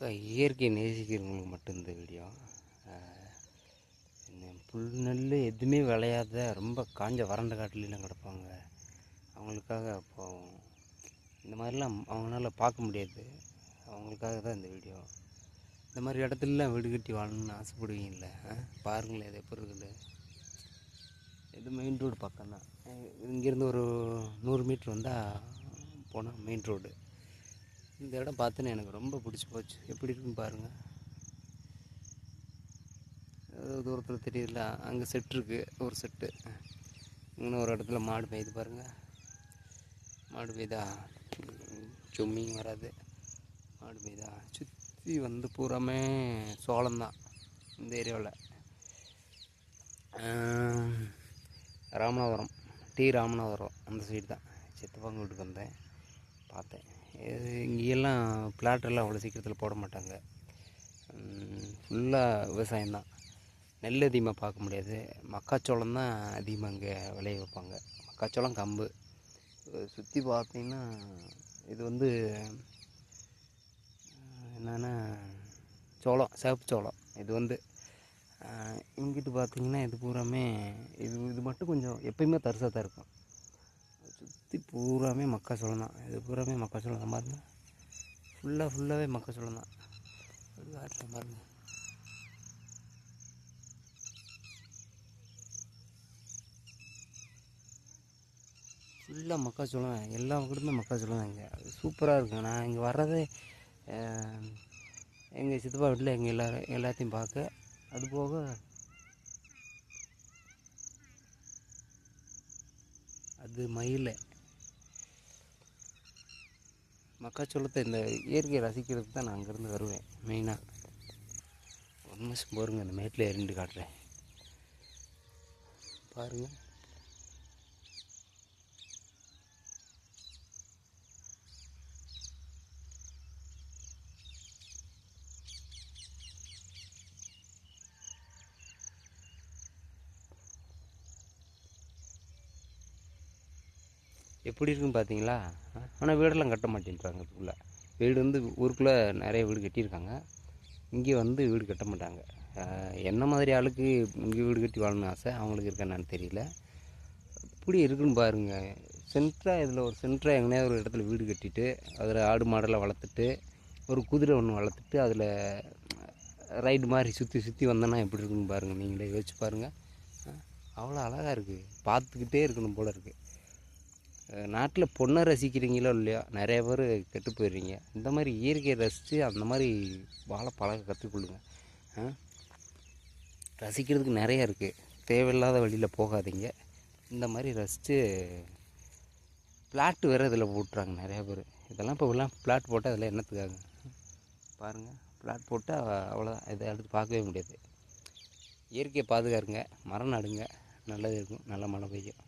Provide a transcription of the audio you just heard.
பக்கா இயற்கையை நேசிக்கிறவங்களுக்கு மட்டும் இந்த வீடியோ என்ன புல் நெல் எதுவுமே விளையாத ரொம்ப காஞ்ச வறண்ட காட்டிலாம் கிடப்பாங்க. அவங்களுக்காக அப்போ இந்த மாதிரிலாம் அவங்களால பார்க்க முடியாது. அவங்களுக்காக தான் இந்த வீடியோ இந்த மாதிரி இடத்துலலாம் வீடு கட்டி வாழணும்னு ஆசைப்படுவீங்கல்ல பாருங்களேன் இது எப்படி இருக்குது. இது மெயின் ரோடு பக்கம் தான் இங்கேருந்து ஒரு நூறு மீட்ரு வந்தால் போனால் மெயின் ரோடு இந்த இடம் பார்த்தோன்னே எனக்கு ரொம்ப பிடிச்சி போச்சு. எப்படி இருக்குன்னு பாருங்கள் தூரத்தில் தெரியல. அங்கே செட் இருக்குது ஒரு செட்டு இன்னும் ஒரு இடத்துல மாடு பெய்யுது பாருங்கள் மாடு பெய்தா சும்மிங் வராது. மாடு பெய்தா சுற்றி வந்து பூராமே சோளம்தான் இந்த ஏரியாவில். ராமநாதபுரம். டி. ராமநாதபுரம். அந்த சைடு தான். சித்தப்பாங்க வீட்டுக்கு வந்தேன். பார்த்தேன். இது இங்கேயெல்லாம் பிளாட்டெல்லாம் அவ்வளோ சீக்கிரத்தில் போட மாட்டாங்க. ஃபுல்லாக விவசாயம்தான் நெல் அதிகமாக பார்க்க முடியாது. மக்காச்சோளம் தான் அதிகமாக இங்கே விளைய வைப்பாங்க. மக்காச்சோளம் கம்பு. சுற்றி பார்த்தீங்கன்னா இது வந்து என்னென்னா என்னன்னா சோளம் சிவப்பு சோளம். இது வந்து இங்கிட்டு பார்த்தீங்கன்னா இது பூராமே இது இது மட்டும் கொஞ்சம் எப்பயுமே தரிசாக தான் இருக்கும். சுற்றி பூராமே மக்காச்சோளம் தான். இது பூராமே மக்காச்சோளம் தான் பாருங்கள் ஃபுல்லாக ஃபுல்லாகவே மக்காச்சோளம் தான். காட்டில் பாருங்க. ஃபுல்லாக மக்காச்சோளம் எல்லா பக்கத்துமே மக்காச்சோளம் தான் இங்கே. அது சூப்பராக இருக்கும். நான் இங்கே வர்றதே எங்கள் சித்தப்பா வீட்டில் எங்கள் எல்லாரும் எல்லாத்தையும் பார்க்க. அது போக இது மயில். மக்காச்சோளத்தை இந்த இயற்கையை ரசிக்கிறதுக்கு தான் நான் அங்கேருந்து வருவேன் மெயினாக ஒரு நிமிஷம் போருங்க இந்த மேட்டில் இறண்டு காட்டுறேன். பாருங்கள் எப்படி இருக்குன்னு பார்த்தீங்களா? ஆனால் வீடெல்லாம் கட்ட மாட்டேன்றாங்க இதுக்குள்ளே வீடு வந்து ஊருக்குள்ளே நிறைய வீடு கட்டியிருக்காங்க. இங்கே வந்து வீடு கட்ட மாட்டாங்க. என்ன மாதிரி ஆளுக்கு இங்கே வீடு கட்டி வாழணும்னு ஆசை? அவங்களுக்கு இருக்கா என்னன்னு தெரியல. இப்படி இருக்குன்னு பாருங்கள் சென்ட்ராக இதில் ஒரு சென்ட்ராக எங்கேயாவது ஒரு இடத்துல வீடு கட்டிட்டு அதில் ஆடு மாடெல்லாம் வளர்த்துட்டு ஒரு குதிரை ஒன்று வளர்த்துட்டு அதில் ரைடு மாதிரி சுற்றி சுற்றி வந்தோன்னா எப்படி இருக்குன்னு பாருங்கள் நீங்களே யோசிச்சு பாருங்கள் அவ்வளோ அழகாக இருக்குது பார்த்துக்கிட்டே இருக்கணும் போல் இருக்குது நாட்டில் பொண்ணை ரசிக்கிறீங்களோ இல்லையோ நிறைய பேர் கெட்டு போயிடுறீங்க. இந்த மாதிரி இயற்கையை ரசித்து அந்த மாதிரி வாழ பழக கற்றுக்கொள்ளுங்க ரசிக்கிறதுக்கு நிறைய இருக்குது தேவையில்லாத வழியில் போகாதீங்க. இந்த மாதிரி ரசித்து பிளாட் வேறு இதில் போட்டுறாங்க நிறையா பேர். இதெல்லாம் இப்போ எல்லாம் பிளாட் போட்டால் அதில் என்னத்துக்காக? பாருங்கள் பிளாட் போட்டால் அவ்வளோதான் இதை அடுத்து பார்க்கவே முடியாது. இயற்கையை பாதுகாருங்க. மரம் நடுங்க. நல்லது இருக்கும். நல்ல மழை பெய்யும்.